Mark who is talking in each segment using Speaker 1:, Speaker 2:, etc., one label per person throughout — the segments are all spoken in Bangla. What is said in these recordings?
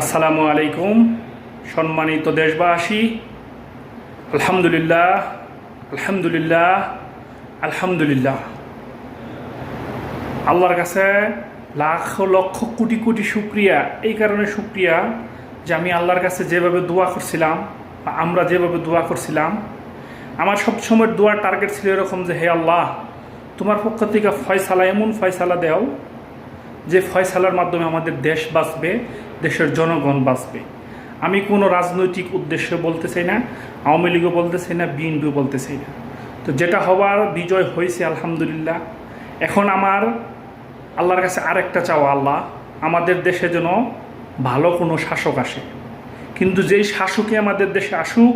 Speaker 1: আসসালামু আলাইকুম, সম্মানিত দেশবাসী। আলহামদুলিল্লাহ আলহামদুলিল্লাহ আলহামদুলিল্লাহ। আল্লাহর কাছে লাখ লক্ষ কোটি কোটি শুক্রিয়া। এই কারণে শুক্রিয়া যে আমি আল্লাহর কাছে যেভাবে দোয়া করছিলাম বা আমরা যেভাবে দোয়া করছিলাম, আমার সবসময় দোয়ার টার্গেট ছিল এরকম যে, হে আল্লাহ, তোমার পক্ষ থেকে ফয়সালা, এমন ফয়সালা দেও যে ফয়সালার মাধ্যমে আমাদের দেশ বাঁচবে, দেশের জনগণ বাঁচবে। আমি কোনো রাজনৈতিক উদ্দেশ্য বলতে চাই না, আওয়ামী লীগও বলতে চাই না, বিএনপিও বলতে চাই না। তো যেটা হবার বিজয় হয়েছে, আলহামদুলিল্লাহ। এখন আমার আল্লাহর কাছে আরেকটা চাওয়া, আল্লাহ, আমাদের দেশে যেন ভালো কোনো শাসক আসে। কিন্তু যেই শাসকই আমাদের দেশে আসুক,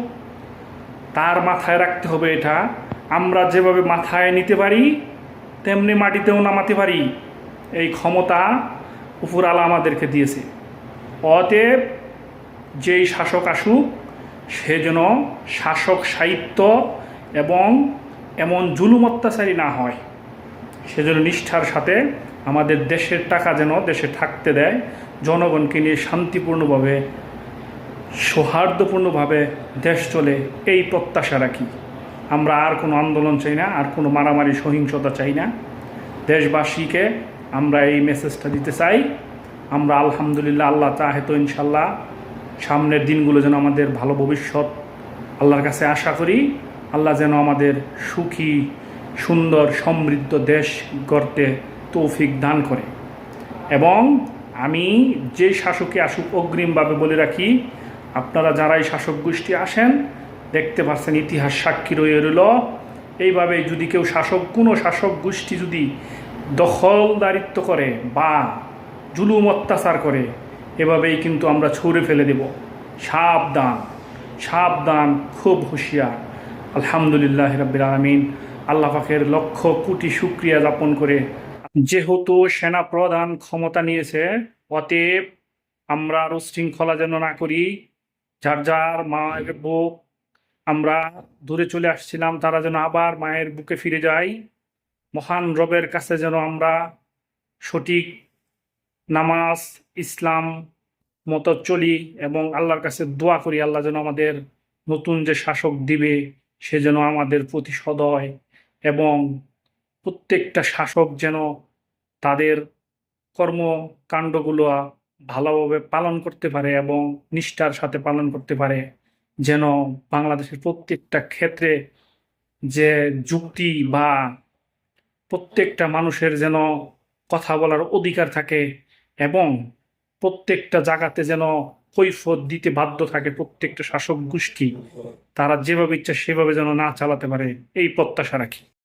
Speaker 1: তার মাথায় রাখতে হবে এটা, আমরা যেভাবে মাথায় নিতে পারি, তেমনি মাটিতেও নামাতে পারি। এই ক্ষমতা উপর আলা আমাদেরকে দিয়েছে। অতএব যেই শাসক আসুক, সে যেন শাসক সাহিত্য এবং এমন জুলুম অত্যাচারী না হয়। সেজন্য নিষ্ঠার সাথে আমাদের দেশের টাকা যেন দেশে থাকতে দেয়, জনগণকে নিয়ে শান্তিপূর্ণভাবে, সৌহার্দ্যপূর্ণভাবে দেশ চলে, এই প্রত্যাশা রাখি। আমরা আর কোনো আন্দোলন চাই না, আর কোনো মারামারি, সহিংসতা চাই না। দেশবাসীকে আমরা এই মেসেজটা দিতে চাই। আমরা আলহামদুলিল্লাহ, আল্লাহ চাহে তো ইনশাল্লাহ সামনের দিনগুলো যেন আমাদের ভালো ভবিষ্যৎ আল্লাহর কাছে আশা করি। আল্লাহ যেন আমাদের সুখী, সুন্দর, সমৃদ্ধ দেশ গড়তে তৌফিক দান করে। এবং আমি যে শাসকে আসুক অগ্রিমভাবে বলে রাখি, আপনারা যারাই শাসক গোষ্ঠী আসেন, দেখতে পাচ্ছেন ইতিহাস সাক্ষী রয়ে রইল। এইভাবে যদি কেউ শাসক, কোনো শাসক গোষ্ঠী যদি দখলদারিত্ব করে বা জুলুম অত্যাচার করে, এভাবেই কিন্তু আমরা ছুঁড়ে ফেলে দেব। সাবধান সাবধান, খুব হুঁশিয়ার। আলহামদুলিল্লাহ রব্বিল আলমিন। আল্লাহ লক্ষ কোটি শুক্রিয়া যাপন করে যেহেতু সেনা প্রধান ক্ষমতা নিয়েছে, অতএব আমরা আরও শৃঙ্খলা যেন না করি, যার যার মায়ের বুক আমরা দূরে চলে আসছিলাম, তারা যেন আবার মায়ের বুকে ফিরে যায়। মহান রবের কাছে যেন আমরা সঠিক নামাজ, ইসলাম মতো চলি এবং আল্লাহর কাছে দোয়া করি, আল্লাহ যেন আমাদের নতুন যে শাসক দিবে, সে যেন আমাদের প্রতি সদয় এবং প্রত্যেকটা শাসক যেন তাদের কর্মকাণ্ডগুলো ভালোভাবে পালন করতে পারে এবং নিষ্ঠার সাথে পালন করতে পারে, যেন বাংলাদেশের প্রত্যেকটা ক্ষেত্রে যে যুক্তি বা প্রত্যেকটা মানুষের যেন কথা বলার অধিকার থাকে এবং প্রত্যেকটা জায়গাতে যেন কৈফত দিতে বাধ্য থাকে প্রত্যেকটা শাসক গোষ্ঠী। তারা যেভাবে ইচ্ছা সেভাবে যেন না চালাতে পারে, এই প্রত্যাশা রাখি।